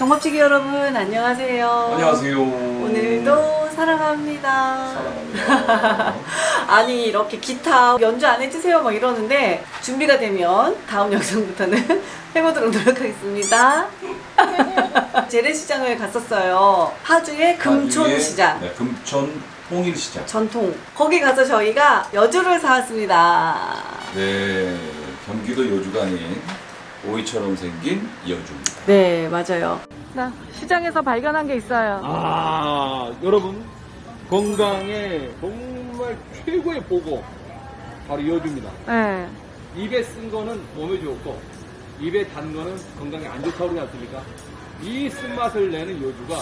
정밥치기 여러분 안녕하세요. 안녕하세요. 오늘도 사랑합니다. 사랑합니다. 아니 이렇게 기타 연주 안 해주세요 막 이러는데 준비가 되면 다음 영상부터는 해보도록 노력하겠습니다. 재래시장을 갔었어요. 파주의 금촌시장. 네, 금촌 홍일시장. 전통 거기 가서 저희가 여주를 사왔습니다. 네, 경기도 여주가 아닌 오이처럼 생긴 여주입니다. 네 맞아요. 나 시장에서 발견한 게 있어요. 아, 여러분 건강에 정말 최고의 보고 바로 여주입니다. 네. 입에 쓴 거는 몸에 좋고 입에 단 거는 건강에 안 좋다고 그러지 않습니까? 이 쓴맛을 내는 여주가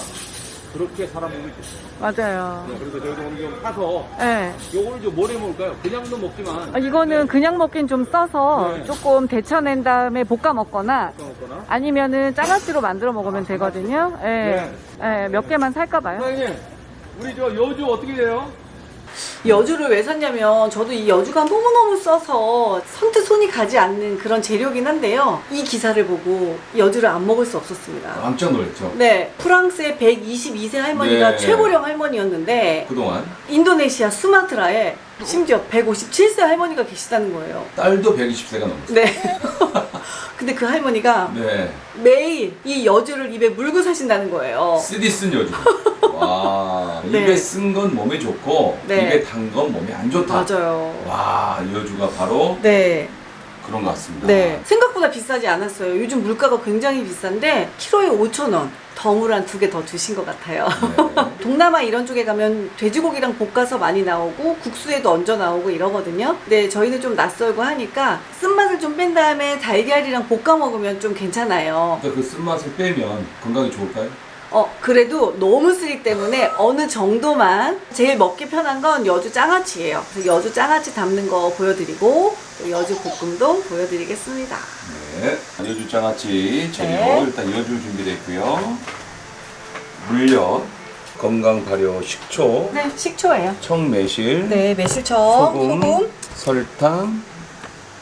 그렇게 사람 몸에 좋습니다. 맞아요. 네, 그래서 저희도 오늘 좀 사서 네. 요거를 좀 뭐래 먹을까요? 그냥도 먹지만 아, 이거는 그냥 먹긴 좀 써서 네. 조금 데쳐낸 다음에 볶아 먹거나 먹거나 아니면은 장아찌로 만들어 먹으면 되거든요. 예. 예, 몇 개만 살까 봐요. 사장님 우리 저 여주 어떻게 돼요? 여주를 왜 샀냐면 저도 이 여주가 너무너무 써서 선뜻 손이 가지 않는 그런 재료긴 한데요. 이 기사를 보고 여주를 안 먹을 수 없었습니다. 깜짝 놀랐죠. 네, 프랑스의 122세 할머니가 네. 최고령 할머니였는데 그동안 인도네시아 수마트라에 심지어 157세 할머니가 계시다는 거예요. 딸도 120세가 넘었어요. 네. 근데 그 할머니가 네, 매일 이 여주를 입에 물고 사신다는 거예요. 쓰디 쓴 여주. 와, 네. 입에 쓴 건 몸에 좋고 네. 입에 단 건 몸에 안 좋다. 맞아요. 와, 여주가 바로 네. 그런 것 같습니다. 네. 생각보다 비싸지 않았어요. 요즘 물가가 굉장히 비싼데 키로에 5,000원. 덩을 한 두 개 더 주신 것 같아요. 네. 동남아 이런 쪽에 가면 돼지고기랑 볶아서 많이 나오고 국수에도 얹어 나오고 이러거든요. 근데 저희는 좀 낯설고 하니까 쓴맛을 좀 뺀 다음에 달걀이랑 볶아 먹으면 좀 괜찮아요. 그러니까 그 쓴맛을 빼면 건강에 좋을까요? 어, 그래도 너무 쓰기 때문에 어느 정도만 제일 먹기 편한 건 여주 장아찌예요. 그래서 여주 장아찌 담는 거 보여드리고 또 여주 볶음도 보여드리겠습니다. 네, 여주 장아찌 재료 네. 일단 여주 준비되어 있고요. 물엿, 건강 발효 식초, 네, 식초예요. 청매실, 네, 매실청, 소금, 소금, 설탕,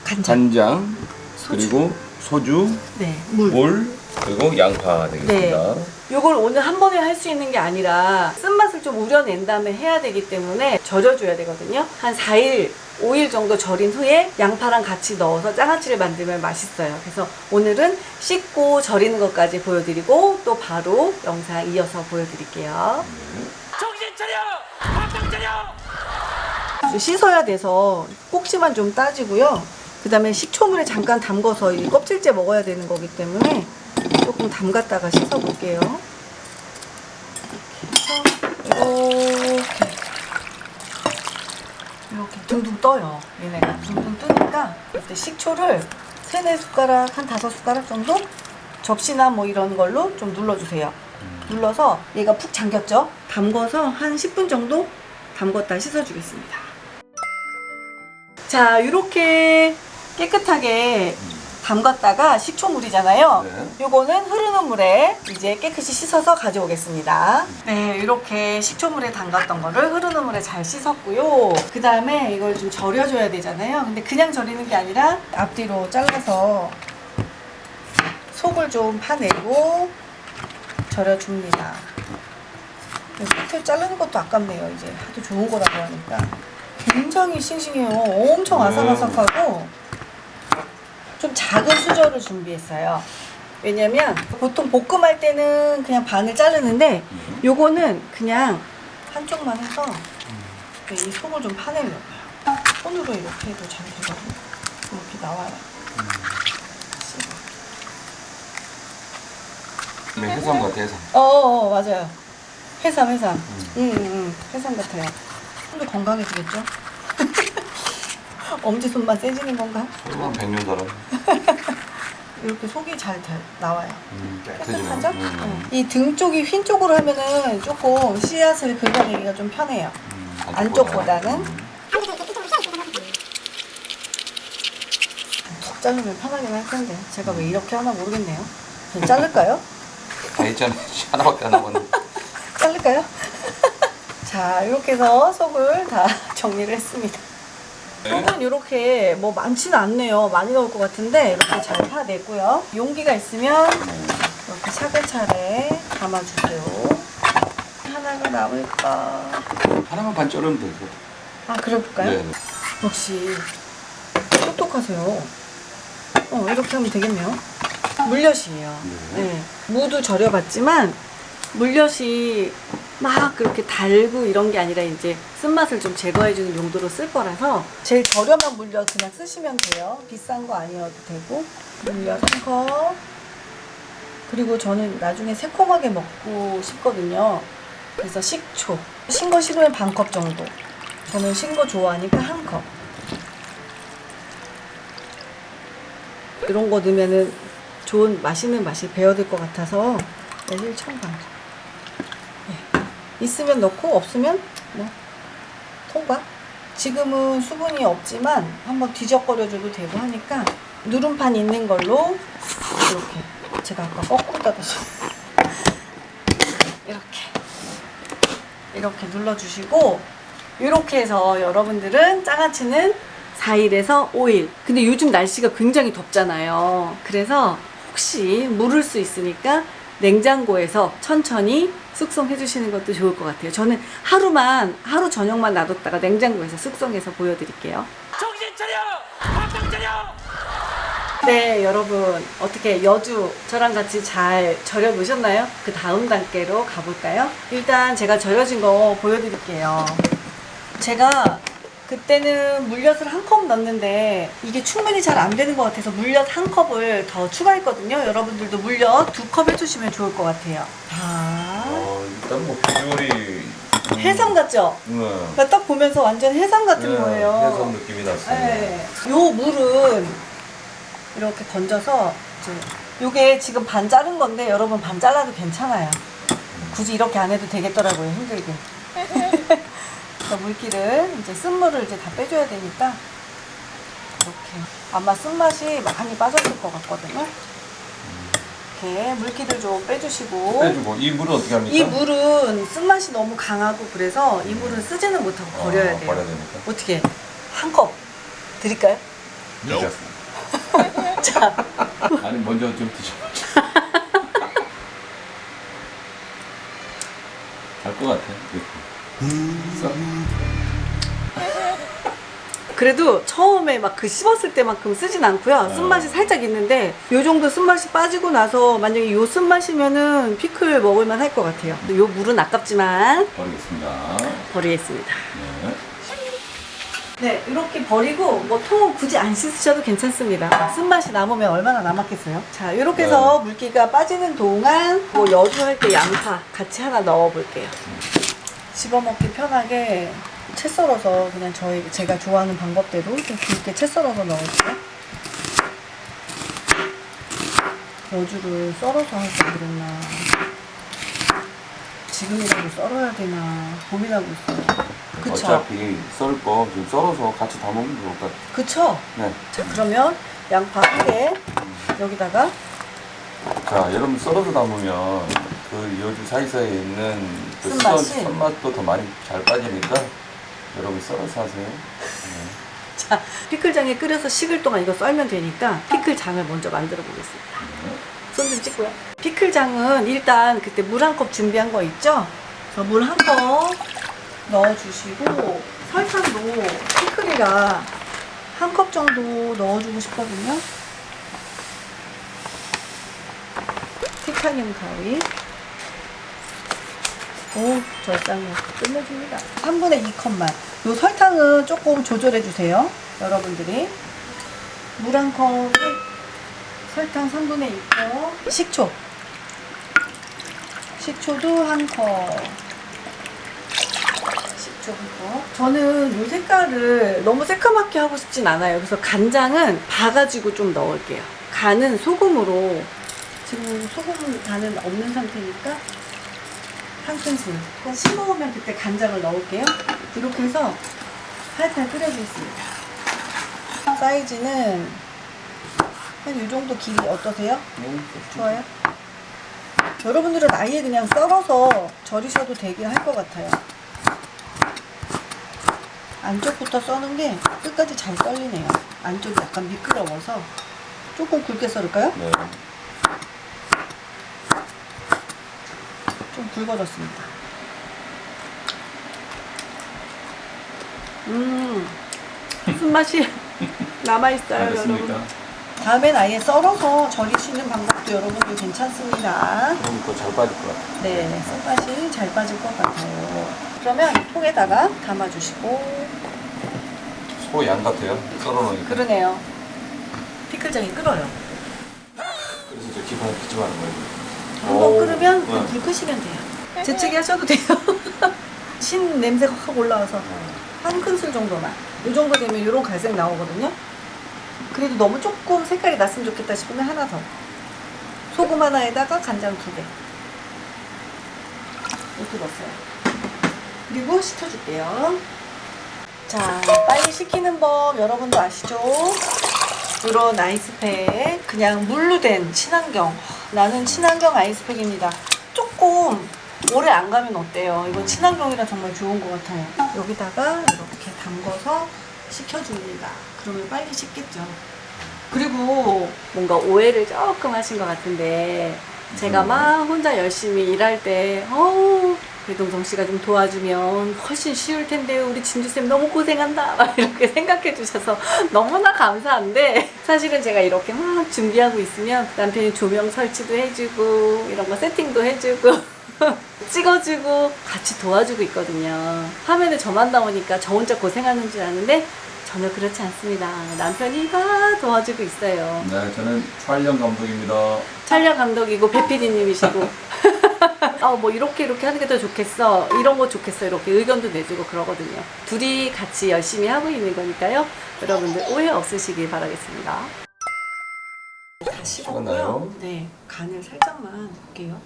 간장, 간장, 소주. 그리고 소주, 네, 물. 물, 그리고 양파 되겠습니다. 요걸 오늘 한 번에 할 수 있는 게 아니라 쓴맛을 좀 우려낸 다음에 해야 되기 때문에 절여줘야 되거든요. 한 4일, 5일 정도 절인 후에 양파랑 같이 넣어서 장아찌를 만들면 맛있어요. 그래서 오늘은 씻고 절이는 것까지 보여드리고 또 바로 영상 이어서 보여드릴게요. 좀 씻어야 돼서 꼭지만 좀 따지고요. 그 다음에 식초물에 잠깐 담궈서 이 껍질째 먹어야 되는 거기 때문에 조금 담갔다가 씻어 볼게요. 이렇게 해서 이렇게 이렇게 둥둥 떠요. 얘네가 둥둥 뜨니까 이때 식초를 세네 숟가락 한 다섯 숟가락 정도 접시나 뭐 이런 걸로 좀 눌러주세요. 눌러서 얘가 푹 잠겼죠? 담궈서 한 10분 정도 담궜다 씻어주겠습니다. 자, 이렇게 깨끗하게 담갔다가 식초물이잖아요. 네. 요거는 흐르는 물에 이제 깨끗이 씻어서 가져오겠습니다. 네, 이렇게 식초물에 담갔던 거를 흐르는 물에 잘 씻었고요. 그 다음에 이걸 좀 절여줘야 되잖아요. 근데 그냥 절이는 게 아니라 앞뒤로 잘라서 속을 좀 파내고 절여줍니다. 끝을 자르는 것도 아깝네요. 이제 하도 좋은 거라고 하니까. 굉장히 싱싱해요. 엄청 아삭아삭하고 좀 작은 수저를 준비했어요. 왜냐면 보통 볶음할 때는 그냥 반을 자르는데 요거는 그냥 한쪽만 해서 이 속을 좀 파내려고요. 손으로 이렇게 해도 잘 되거든요. 이렇게 나와요. 네, 해삼 같아 해삼. 어, 어, 어, 맞아요. 해삼, 해삼. 응, 응, 응. 해삼 같아요. 손도 건강해지겠죠? 엄지 손만 세지는 건가? 100년 살아. 이렇게 속이 잘 돼- 나와요. 음, 깨끗하죠? 음, 이 등 쪽이 흰 쪽으로 하면은 조금 씨앗을 긁어내기가 좀 편해요. 음, 안쪽보다는 음. 툭 자르면 편하긴 할 텐데 제가 왜 이렇게 하나 모르겠네요. 그냥 자를까요? 다 했잖아요. 하나밖에 안 남았는데. 자를까요? 자, 이렇게 해서 속을 다 정리를 했습니다. 속은 이렇게 뭐 많지는 않네요. 많이 넣을 것 같은데 이렇게 잘 파냈고요. 용기가 있으면 이렇게 차례차례 담아주세요. 하나가 남을까? 하나만 반 자르면 되고. 아, 그래볼까요? 네. 역시 똑똑하세요. 어, 이렇게 하면 되겠네요. 물엿이에요. 네. 네. 무도 절여봤지만 물엿이 막 그렇게 달고 이런 게 아니라 이제 쓴맛을 좀 제거해주는 용도로 쓸 거라서 제일 저렴한 물엿 그냥 쓰시면 돼요. 비싼 거 아니어도 되고 물엿 한 컵. 그리고 저는 나중에 새콤하게 먹고 싶거든요. 그래서 식초. 신 거 싫으면 반 컵 정도. 저는 신 거 좋아하니까 한 컵. 이런 거 넣으면은 좋은 맛있는 맛이 배어들 것 같아서 매실 청반. 네. 있으면 넣고 없으면 뭐 통과. 지금은 수분이 없지만 한번 뒤적거려줘도 되고 하니까 누름판 있는 걸로 이렇게 제가 아까 거꾸로 닫아서 이렇게 이렇게 눌러주시고 이렇게 해서 여러분들은 장아찌는 4일에서 5일. 근데 요즘 날씨가 굉장히 덥잖아요. 그래서 혹시 물을 수 있으니까 냉장고에서 천천히 숙성해 주시는 것도 좋을 것 같아요. 저는 하루만, 하루 저녁만 놔뒀다가 냉장고에서 숙성해서 보여드릴게요. 정신 차려! 박정 차려! 네, 여러분. 어떻게 여주 저랑 같이 잘 절여 놓으셨나요? 그 다음 단계로 가볼까요? 일단 제가 절여진 거 보여드릴게요. 제가 그때는 물엿을 한 컵 넣었는데 이게 충분히 잘 안 되는 것 같아서 물엿 한 컵을 더 추가했거든요. 여러분들도 물엿 두 컵 해주시면 좋을 것 같아요. 자, 어, 일단 뭐 비주얼이. 음, 해삼 같죠? 네. 나딱 보면서 완전 해삼 같은 네, 거예요. 해삼 느낌이 났어요. 네. 요 물은 이렇게 건져서 이제 요게 지금 반 자른 건데 여러분 반 잘라도 괜찮아요. 굳이 이렇게 안 해도 되겠더라고요. 힘들긴. 그래서 물기를 이제 쓴물을 이제 다 빼줘야 되니까 이렇게 아마 쓴맛이 많이 빠졌을 것 같거든요. 이렇게 물기를 좀 빼주시고 빼주고 이 물은 어떻게 합니까? 이 물은 쓴맛이 너무 강하고 그래서 이 물은 쓰지는 못하고 버려야 어, 돼요. 버려야 됩니까? 어떻게 한 컵 드릴까요? 괜찮습니다. 자, 아니 먼저 좀 드셔. 잘것 같아. 써. 그래도 처음에 막 그 씹었을 때만큼 쓰진 않고요. 쓴맛이 살짝 있는데 요 정도 쓴맛이 빠지고 나서 만약에 요 쓴맛이면은 피클 먹을만 할 것 같아요. 요 물은 아깝지만 버리겠습니다. 버리겠습니다. 네. 네, 이렇게 버리고 뭐통 굳이 안 씻으셔도 괜찮습니다. 쓴맛이 남으면 얼마나 남았겠어요? 자, 이렇게 해서 물기가 빠지는 동안 뭐 여주할 때 양파 같이 하나 넣어볼게요. 집어먹기 편하게 채 썰어서 그냥 저희 제가 좋아하는 방법대로 좀 굵게 채 썰어서 넣을게요. 여주를 썰어서 할 걸 그랬나. 지금이라도 썰어야 되나 고민하고 있어요. 그쵸? 어차피 썰거좀 썰어서 같이 담으면 좋을 것 같아요. 그쵸? 네. 자 그러면 양파 한 개 여기다가 자, 여러분 썰어서 담으면 그 여주 사이사이에 있는 그 쓴맛이? 썬- 썬맛도 더 많이 잘 빠지니까 여러분 썰어서 하세요. 네. 자 피클장에 끓여서 식을 동안 이거 썰면 되니까 피클장을 먼저 만들어 보겠습니다. 손 좀 찍고요. 피클장은 일단 그때 물 한 컵 준비한 거 있죠? 물 한 컵 넣어주시고 설탕도 피클이라 한 컵 정도 넣어주고 싶거든요. 티타늄 가위 오, 절상력 끝내줍니다. 3분의 2컵만. 요 설탕은 조금 조절해 주세요. 여러분들이. 물 한 컵에 설탕 3분의 2컵. 식초. 식초도 한 컵. 식초 한 컵. 저는 요 색깔을 너무 새까맣게 하고 싶진 않아요. 그래서 간장은 봐가지고 좀 넣을게요. 간은 소금으로. 지금 소금 간은 없는 상태니까 한 큰술. 싱거우면 그때 간장을 넣을게요. 이렇게 해서 팔팔 끓여주겠습니다. 사이즈는 한 이 정도 길이 어떠세요? 네. 좋아요? 여러분들은 아예 그냥 썰어서 절이셔도 되긴 할 것 같아요. 안쪽부터 써는 게 끝까지 잘 썰리네요. 안쪽이 약간 미끄러워서 조금 굵게 썰을까요? 네. 굵어졌습니다. 음, 쓴맛이 남아있어요, 여러분. 알겠습니까? 다음엔 아예 썰어서 절이시는 방법도 여러분들 괜찮습니다. 그럼 더잘 빠질 것 같아요. 네, 쓴맛이 잘 빠질 것 같아요. 그러면 이 통에다가 담아주시고, 소양 같아요. 썰어놓으니까. 그러네요. 피클장이 끓어요. 그래서 저 기판에 기침하는 거예요. 한번 오. 끓으면 네. 불 끄시면 돼요. 재채기 하셔도 돼요. 신 냄새가 확 올라와서 한 큰술 정도만. 이 정도 되면 이런 갈색 나오거든요. 그래도 너무 조금 색깔이 났으면 좋겠다 싶으면 하나 더. 소금 하나에다가 간장 두 개. 이렇게 넣었어요. 그리고 식혀줄게요. 자, 빨리 식히는 법 여러분도 아시죠? 이런 아이스팩 그냥 물로 된 친환경 나는 친환경 아이스팩입니다 조금 오래 안 가면 어때요? 이건 친환경이라 정말 좋은 것 같아요. 여기다가 이렇게 담궈서 식혀줍니다. 그러면 빨리 식겠죠. 그리고 뭔가 오해를 조금 하신 것 같은데 제가 막 혼자 열심히 일할 때 어우 배동성 씨가 좀 도와주면 훨씬 쉬울 텐데 우리 진주쌤 너무 고생한다. 막 이렇게 생각해 주셔서 너무나 감사한데 사실은 제가 이렇게 막 준비하고 있으면 남편이 조명 설치도 해주고 이런 거 세팅도 해주고 찍어주고 같이 도와주고 있거든요. 화면에 저만 나오니까 저 혼자 고생하는 줄 아는데 전혀 그렇지 않습니다. 남편이 다 도와주고 있어요. 네, 저는 촬영 감독입니다. 촬영 감독이고 배PD님이시고 아뭐 이렇게 이렇게 하는 게 더 좋겠어. 이런 거 좋겠어. 이렇게 의견도 내주고 그러거든요. 둘이 같이 열심히 하고 있는 거니까요. 여러분들 오해 없으시길 바라겠습니다. 다 식었나요? 네 간을 살짝만 볼게요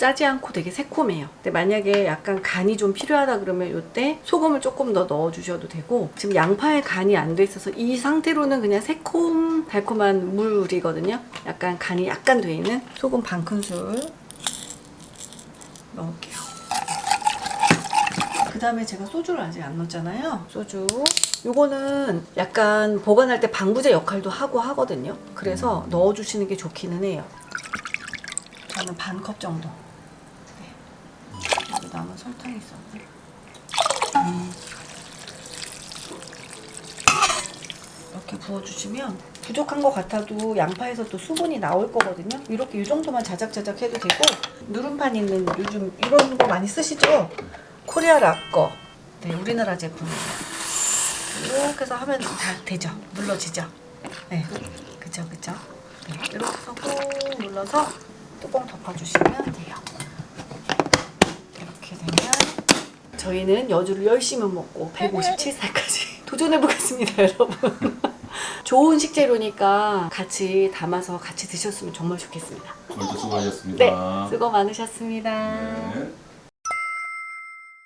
짜지 않고 되게 새콤해요. 근데 만약에 약간 간이 좀 필요하다 그러면 이때 소금을 조금 더 넣어 주셔도 되고 지금 양파에 간이 안 돼 있어서 이 상태로는 그냥 새콤 달콤한 물이거든요. 약간 간이 약간 돼 있는 소금 반 큰술 넣을게요. 그 다음에 제가 소주를 아직 안 넣었잖아요. 소주. 요거는 약간 보관할 때 방부제 역할도 하고 하거든요. 그래서 넣어주시는 게 좋기는 해요. 저는 반 컵 정도. 남은 설탕이 있었네. 음. 이렇게 부어주시면 부족한 것 같아도 양파에서 또 수분이 나올 거거든요. 이렇게 이 정도만 자작자작 해도 되고 누름판 있는 요즘 이런 거 많이 쓰시죠? 코리아 락거. 네, 우리나라 제품이에요. 이렇게 해서 하면 다 되죠. 눌러지죠. 네, 그죠, 그죠. 네, 이렇게 해서 꾹 눌러서 뚜껑 덮어주시면 돼요. 이렇게 되면 저희는 여주를 열심히 먹고 157살까지 도전해보겠습니다, 여러분. 좋은 식재료니까 같이 담아서 같이 드셨으면 정말 좋겠습니다. 오늘도 네, 수고하셨습니다. 수고 많으셨습니다. 네.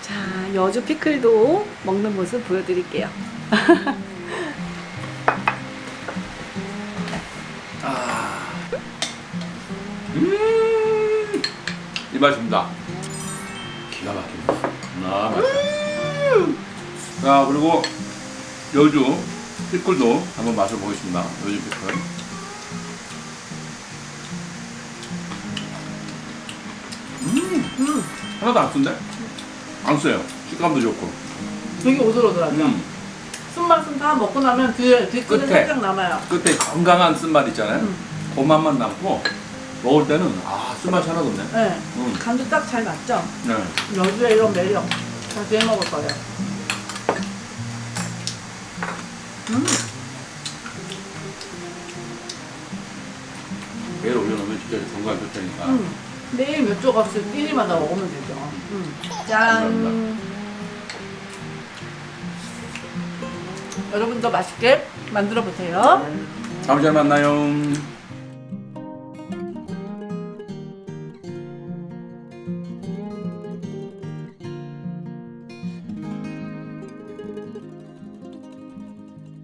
자, 여주 피클도 먹는 모습 보여드릴게요. 음, 이 맛입니다. 기가 막힙니다. 아, 맛있어. 자, 그리고 여주 피클도 한번 맛을 보겠습니다. 여주 피클. 음, 음, 하나도 안 쓴데? 안 써요. 식감도 좋고. 되게 오돌오돌하죠? 음, 쓴맛은 다 먹고 나면 뒤에, 뒷끝에 끝에. 살짝 남아요. 끝에 건강한 쓴맛 있잖아요. 음. 그 맛만 남고 먹을 때는 아 쓴맛이 하나도 없네. 네, 음, 간도 딱 잘 맞죠? 네. 여주의 이런 매력 다시 해 먹을 거예요. 음, 매일 올려놓으면 진짜 건강 좋다니까. 음. 매일 몇 조각씩 끼니마다 먹으면 되죠. 음. 짠. 여러분도 맛있게 만들어 보세요. 다음 시간에 만나요.